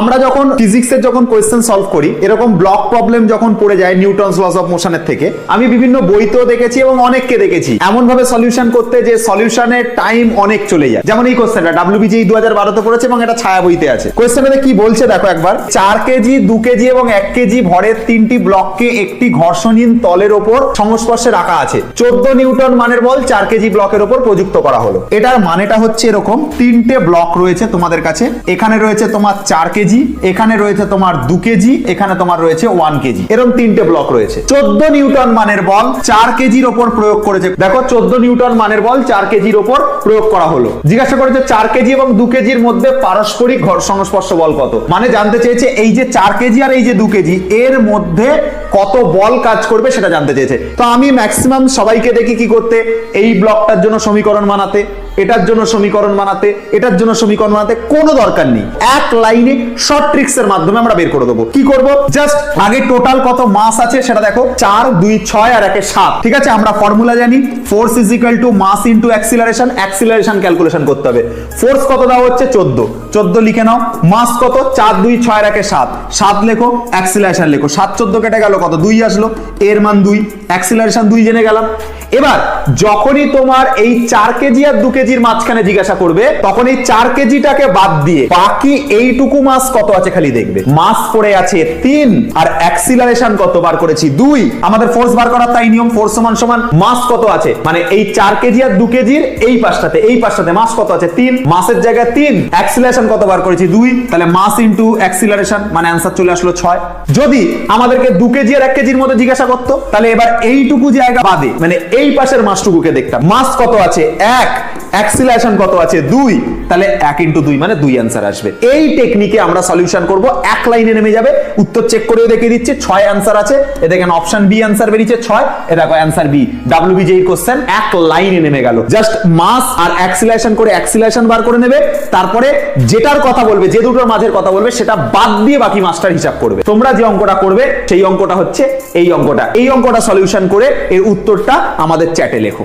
আমরা যখন ফিজিক্সের যখন কোয়েশ্চেন সলভ করি, এরকম ব্লক প্রবলেম যখন পড়ে যায় নিউটনস লস অফ মোশনের থেকে, আমি বিভিন্ন বইতেও দেখেছি এবং অনেককে দেখেছি। এমন ভাবে সলিউশন করতে যে সলিউশনের টাইম অনেক চলে যায়। যেমন এই কোয়েশ্চেনটা ডাব্লিউবিজি দু হাজার বারোতে পড়েছে এবং এটা ছায়া বইতে আছে। কোয়েশ্চেনটাতে কি বলছে দেখো একবার, চার কেজি, দু কেজি এবং এক কেজি ভরের তিনটি ব্লককে একটি ঘর্ষণহীন তলের ওপর সংস্পর্শে রাখা আছে। চোদ্দ নিউটন মানের বল চার কেজি ব্লকের ওপর প্রযুক্ত করা হলো। এটার মানেটা হচ্ছে এরকম, তিনটে ব্লক রয়েছে তোমাদের কাছে। এখানে রয়েছে তোমার চার কেজি এখানে রয়েছে তোমার দু কেজি, এখানে তোমার রয়েছে ওয়ান কেজি। এরকম তিনটে ব্লক রয়েছে। চোদ্দ নিউটন মানের বল চার কেজির ওপর প্রয়োগ করেছে। দেখো, চোদ্দ নিউটন মানের বল চার কেজির ওপর প্রয়োগ করা হলো। জিজ্ঞাসা করেছে, চার কেজি এবং দু কেজির মধ্যে পারস্পরিক ঘর সংস্পর্শ বল কত? মানে জানতে চেয়েছে, এই যে চার কেজি আর এই যে দু কেজি, এর মধ্যে কত বল কাজ করবে সেটা জানতে চেয়েছে। তো আমি ম্যাক্সিমাম সবাইকে দেখি কি করতে, এই ব্লকটার জন্য সমীকরণ বানাতে। এটার জন্য সমীকরণ বানাতে, এটার জন্য সমীকরণ বানাতে কোনো দরকার নেই। এক লাইনে শর্ট ট্রিক্স এর মাধ্যমে আমরা বের করে দেবো। কি করব? জাস্ট আগে টোটাল কত মাস আছে সেটা দেখো, চার, দুই, ছয় আর একে সাত। ঠিক আছে? আমরা ফর্মুলা জানি force is equal to mass into acceleration acceleration calculation করতে হবে। ফোর্স কত দেওয়া হচ্ছে? চোদ্দ। চোদ্দ লিখে নাও মাস কত? চার, দুই, ছয় একে সাত। সাত লেখো অ্যাক্সিলারেশন লেখো। সাত, চোদ্দ কেটে গেল, কত? দুই আসলো। এর মান দুই। অ্যাক্সিলারেশন দুই জেনে গেলাম। এবার, যখনই তোমার এই চার কেজি আর দু কেজির মাঝখানে জিজ্ঞাসা করবে, তখন এই চার কেজিটাকে বাদ দিয়ে বাকি এইটুকু মাস কত আছে খালি দেখবে। মাস পড়ে আছে তিন, আর অ্যাক্সিলারেশন কত? বার করেছি দুই। আমাদের ফোর্স বার করার তাই নিয়ম ফোর্স সমান সমান মাস কত আছে? মানে এই চার কেজি আর দু কেজির এই পাশটাতে এই পাশটাতে মাস কত আছে? তিন। মাসের জায়গায় তিন। অ্যাক্সিলারেশন কত বার করেছি? দুই। তাহলে মাস ইন্টু অ্যাক্সিলারেশন মানে অ্যান্সার চলে আসলো ছয়। যদি আমাদেরকে দু কেজি আর এক কেজির মধ্যে জিজ্ঞাসা করতো, তাহলে এবার এইটুকু জায়গা বাদে মানে এই পাশের মাসটুকুকে দেখতাম। মাস কত আছে? এক। অ্যাক্সিলারেশন কত আছে? দুই। তাহলে এক ইন্টু দুই মানে দুই অ্যান্সার আসবে। এই টেকনিকে আমরা সলিউশন করব। এক লাইনে নেমে যাবে। উত্তর চেক করেও দেখিয়ে দিচ্ছে। ছয় অ্যান্সার আছে। এ দেখেন অপশন বি অ্যান্সার বেরিয়েছে ছয়। এ দেখো অ্যান্সার বি ডাব্লিউবিজি কোশ্চেন এক লাইনে নেমে গেল। জাস্ট মাস আর অ্যাক্সিলারেশন করে অ্যাক্সিলারেশন বার করে নেবে। তারপরে যেটার কথা বলবে, যে দুটোর মাঝের কথা বলবে, সেটা বাদ দিয়ে বাকি মাস্টার হিসাব করবে। তোমরা যে অঙ্কটা করবে, সেই অঙ্কটা হচ্ছে এই অঙ্কটা। এই অঙ্কটা সলিউশন করে এর উত্তরটা আমাদের চ্যাটে লেখো।